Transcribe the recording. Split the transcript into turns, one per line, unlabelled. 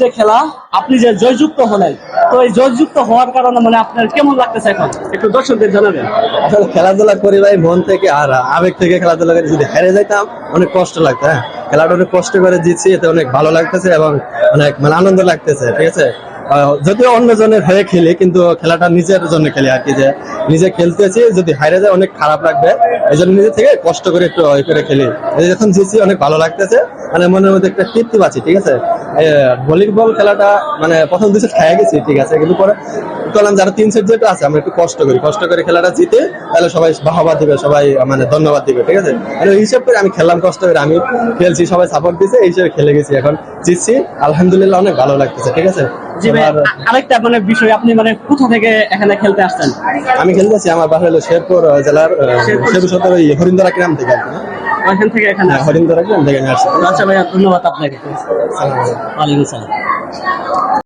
যে খেলা, আপনি যে জয়যুক্ত হলেন, তো এই জয়যুক্ত হওয়ার কারণে মানে আপনার কেমন লাগতেছে এখন? একটু দর্শকদের জানাবেন।
আসলে খেলাধুলা করি ভাই, মন থেকে আর আবেগ থেকে খেলাধুলা করে যদি হেরে যাইতাম, অনেক কষ্ট লাগতো হ্যাঁ? খেলাটা অনেক কষ্ট করে জিতছি, এতে অনেক ভালো লাগতেছে এবং অনেক মানে আনন্দ লাগতেছে, ঠিক আছে? যদিও অন্যজনের হয়ে খেলি, কিন্তু খেলাটা নিজের জন্য খেলি আর কি, যে নিজে খেলতেছি, যদি হারে যায় অনেক খারাপ লাগবে এই জন্য নিজে থেকে কষ্ট করে একটু করে খেলি। যখন জিতছি, অনেক ভালো লাগতেছে মানে মনের মধ্যে একটা তৃপ্তি পাচ্ছি, ঠিক আছে? ভলিবল খেলাটা মানে প্রথম দুই সেট খেয়ে গেছি ঠিক আছে? কিন্তু পরে করলাম যারা তিন সেট যেটা আছে আমরা একটু কষ্ট করি। কষ্ট করে খেলাটা জিতে তাহলে সবাই বাহবা দিবে সবাই মানে ধন্যবাদ দিবে ঠিক আছে? মানে ওই হিসাব করে আমি খেললাম কষ্ট করে আমি খেলছি সবাই সাপোর্ট দিছে এই হিসেবে খেলে গেছি। এখন জিতছি আলহামদুলিল্লাহ অনেক ভালো লাগতেছে ঠিক আছে?
আরেকটা মানে বিষয় আপনি মানে কোথা থেকে এখানে খেলতে আসছেন?
আমি খেলতেছি আমার বাসা হলো শেরপুর জেলার
শেরপুর।
হরিন্দরা গ্রাম থেকে আর
ওইখান থেকে এখানে
হরিণ ধরে
আচ্ছা ভাইয়া ধন্যবাদ আপনাকে। ওয়ালাইকুম